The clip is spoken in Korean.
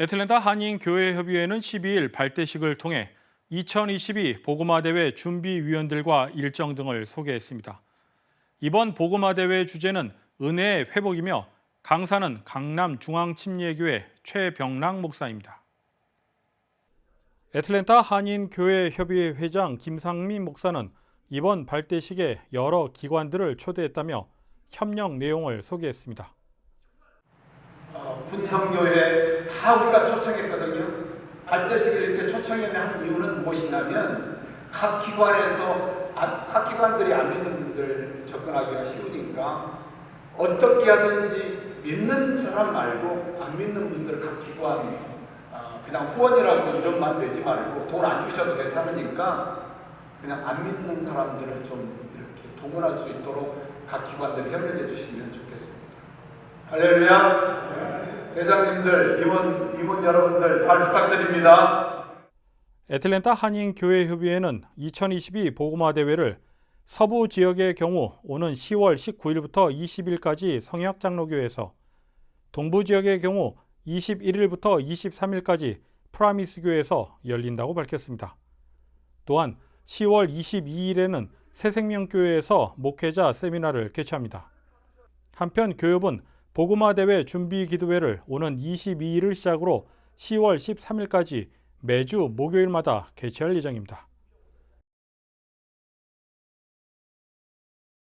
애틀랜타 한인 교회 협의회는 12일 발대식을 통해 2022 보고마 대회 준비위원들과 일정 등을 소개했습니다. 이번 보고마 대회 주제는 은혜의 회복이며 강사는 강남 중앙침례교회 최병랑 목사입니다. 애틀랜타 한인 교회 협의회 회장 김상민 목사는 이번 발대식에 여러 기관들을 초대했다며 협력 내용을 소개했습니다. 어, 분성교회 다 우리가 초청했거든요. 발대식을 이렇게 초청한 이유는 무엇이냐면 각 기관에서 아- 각 기관들이 안 믿는 분들 접근하기가 쉬우니까 어떻게 하든지 믿는 사람 말고 안 믿는 분들 각 기관 아, 그냥 후원이라고 이름만 내지 말고 돈 안 주셔도 괜찮으니까 그냥 안 믿는 사람들을 좀 이렇게 동원할 수 있도록 각 기관들이 협력해 주시면 좋겠습니다. 할렐루야. 대장님들, 임원, 임원 여러분들 잘 부탁드립니다. 애틀랜타 한인 교회 협의회는 2022 보고마 대회를 서부 지역의 경우 오는 10월 19일부터 20일까지 성약장로교에서 동부 지역의 경우 21일부터 23일까지 프라미스 교에서 열린다고 밝혔습니다. 또한 10월 22일에는 새생명교회에서 목회자 세미나를 개최합니다. 한편 교협은 보고마 대회 준비 기도회를 오는 22일을 시작으로 10월 13일까지 매주 목요일마다 개최할 예정입니다.